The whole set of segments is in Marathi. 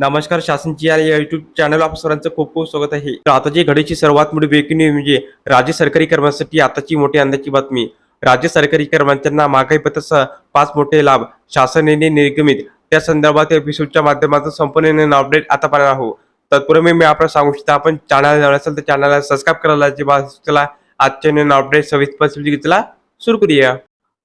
नमस्कार शासनची या युट्यूब चॅनल आप सरांचं खूप खूप स्वागत आहे. तर आताची घडीची सर्वात मोठी ब्रेकिंग न्यूज म्हणजे राज्य सरकारी कर्मचाऱ्यांसाठी आताची मोठी आनंदाची बातमी. राज्य सरकारी कर्मचाऱ्यांना महागाई भत्त्यासह पाच मोठे लाभ शासनाने निर्गमित. त्या संदर्भात एपिसोडच्या माध्यमातून संपूर्ण अपडेट आता पाहणार आहोत. तत्पूर्वी मी आपण सांगू इच्छितो आपण चॅनल जाणार असेल तर चॅनलला सबस्क्राईब करायला जे चला आजच्या नवीन अपडेट सविस्तर घेतला सुरू करूया.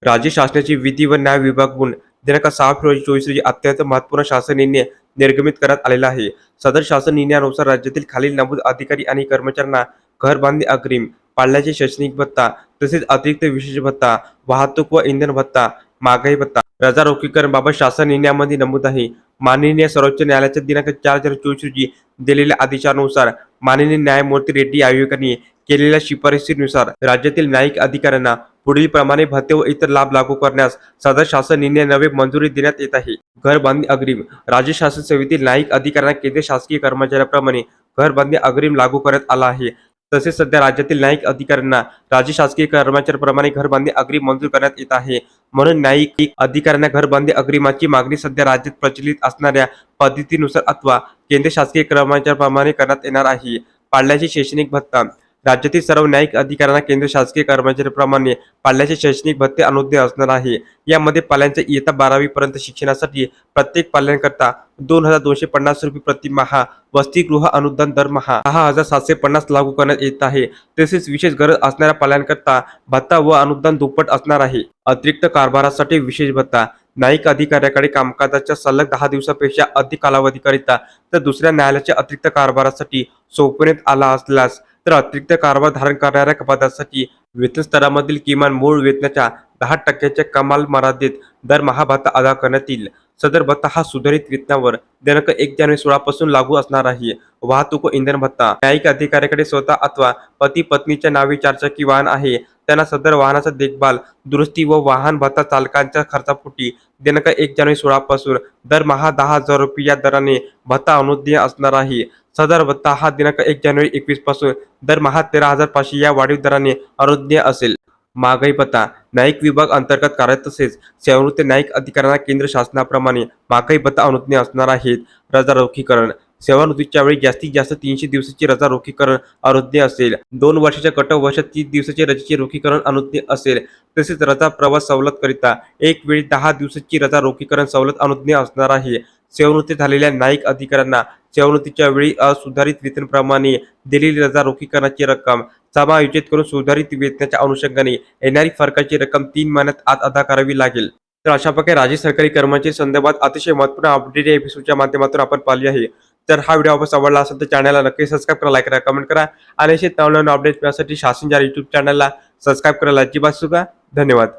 राज्य शासनाची विधी व न्याय विभागाकडून दिनांक सहा फेब्रुवारी चोवीस रोजी अत्यंत महत्त्वपूर्ण शासन निर्णय निर्गमित करण्यात आलेला आहे. सदर शासन निर्णयानुसार राज्यातील खालील नमूद अधिकारी आणि कर्मचाऱ्यांना घर बांधणी अग्रिम पाळण्याचे शैक्षणिक भत्ता तसेच अतिरिक्त विशेष भत्ता वाहतूक व इंधन भत्ता महागाई भत्ता रजा रोखीकरणबाबत शासन निर्णयामध्ये नमूद आहे. माननीय सर्वोच्च न्यायालयाच्या दिनांक चार हजार चोवीस रोजी दिलेल्या आदेशानुसार माननीय न्यायमूर्ती रेड्डी आयोगाने केलेल्या शिफारसीनुसार राज्यातील न्यायिक अधिकाऱ्यांना पुढील प्रमाणे भत्ते व इतर लाभ लागू करण्यास सदर शासन निर्णय नवे मंजुरी देण्यात येत आहे. घर बांधणी अग्रिम राज्य शासन सेवेतील न्यायिक अधिकाऱ्यांना केंद्रीय शासकीय कर्मचाऱ्याप्रमाणे घर बांधणी अग्रिम लागू करण्यात आला आहे. तसेच सध्या राज्यातील न्यायिक अधिकाऱ्यांना राज्य शासकीय कर्मचाऱ्याप्रमाणे घर अग्रिम मंजूर करण्यात येत आहे. म्हणून न्यायिक अधिकाऱ्यांना घर अग्रिमाची मागणी सध्या राज्यात प्रचलित असणाऱ्या पद्धतीनुसार अथवा केंद्र शासकीय कर्मचाऱ्याप्रमाणे करण्यात येणार आहे. पाळल्याची शैक्षणिक भत्ता राज्यातील सर्व न्यायिक अधिकाऱ्यांना केंद्र शासकीय कर्मचाऱ्याप्रमाणे पाल्याचे शैक्षणिक भत्ते अनुद्य असणार आहे. यामध्ये पाल्यांच्या इयत्ता बारावीपर्यंत शिक्षणासाठी प्रत्येक पाल्यांकरता दोन हजार दोनशे पन्नास रुपये प्रतिमाहा वसतिगृह अनुदान दरमहा सहा हजार सातशे पन्नास लागू करण्यात येत आहे. तसेच विशेष गरज असणाऱ्या पाल्यांकरता भत्ता व अनुदान दुप्पट असणार आहे. अतिरिक्त कारभारासाठी विशेष भत्ता. न्यायिक अधिकाऱ्याकडे कामकाजाच्या सलग दहा दिवसापेक्षा अधिक कालावधीकरिता तर दुसऱ्या न्यायालयाच्या अतिरिक्त कारभारासाठी सोपवण्यात आला असल्यास तर अतिरिक्त कारभार धारण करणाऱ्या पदासाठी वेतन स्तरामधील किमान मूळ वेतनाच्या दहा टक्क्याच्या कमाल मर्यादेत दरमहा भत्ता अदा करण्यात येईल. सदर भत्ता हा सुधारित वेतनावर दिनांक एक जानेवारी सोळा पासून लागू असणार आहे. वाहतूक व इंधन भत्ता. न्यायिक अधिकाऱ्याकडे स्वतः अथवा पती पत्नीच्या नावे चारचाकी वाहन आहे. त्यांना सदर वाहनाचा देखभाल दुरुस्ती व वाहन भत्ता चालकांच्या खर्चापोटी दिनांक एक जानेवारी सोळा पासून दरमहा दहा हजार रुपये या दराने भत्ता अनुज्ञेय असणार आहे. सदर भत्ता हा दिनांक एक जानेवारी एकवीसपासून दरमहा तेरा हजार पाचशे या वाढीव दराने अनुज्ञेय असेल. महागाई भत्ता न्यायिक विभाग अंतर्गत कार्य तसेच सेवानिवृत्त न्यायिक अधिकाऱ्यांना केंद्र शासनाप्रमाणे महागाई भत्ता अनुज्ञ असणार आहेत. रजारोखीकरण सेवानिवृत्तीच्या वेळी जास्तीत जास्त तीनशे दिवसाची रजा रोखीकरण अनुज्ञेय असेल. दोन वर्षाच्या कट वर्षात तीस दिवसाची रजेचे रोखीकरण अनुज्ञेय असेल. तसेच रजा प्रवास सवलत करिता एक वेळी दहा दिवसाची रजा रोखीकरण सवलत अनुज्ञ असणार आहे. सेवानिवृत्ती झालेल्या न्यायिक अधिकाऱ्यांना सेवानिवृत्तीच्या वेळी असुधारित वेतनप्रमाणे दिलेली रजा रोखीकरणाची रक्कम समायोजित करून सुधारित वेतनाच्या अनुषंगाने येणारी फरकाची रक्कम तीन महिन्यात आत अदा करावी लागेल. तर अशा प्रकारे राज्य सरकारी कर्मचारी संदर्भात अतिशय महत्त्वपूर्ण अपडेट या एपिसोडच्या माध्यमातून आपण पाहिली आहे. तर हा व्हिडिओ आपण आवडला असेल तर चॅनलला नक्की सबस्क्राईब करा लाईक करा कमेंट करा. आणि असे नवनवीन अपडेट मिळण्यासाठी शासन युट्यूब चॅनलला सबस्क्राईब करायला अजिबात सुद्धा धन्यवाद.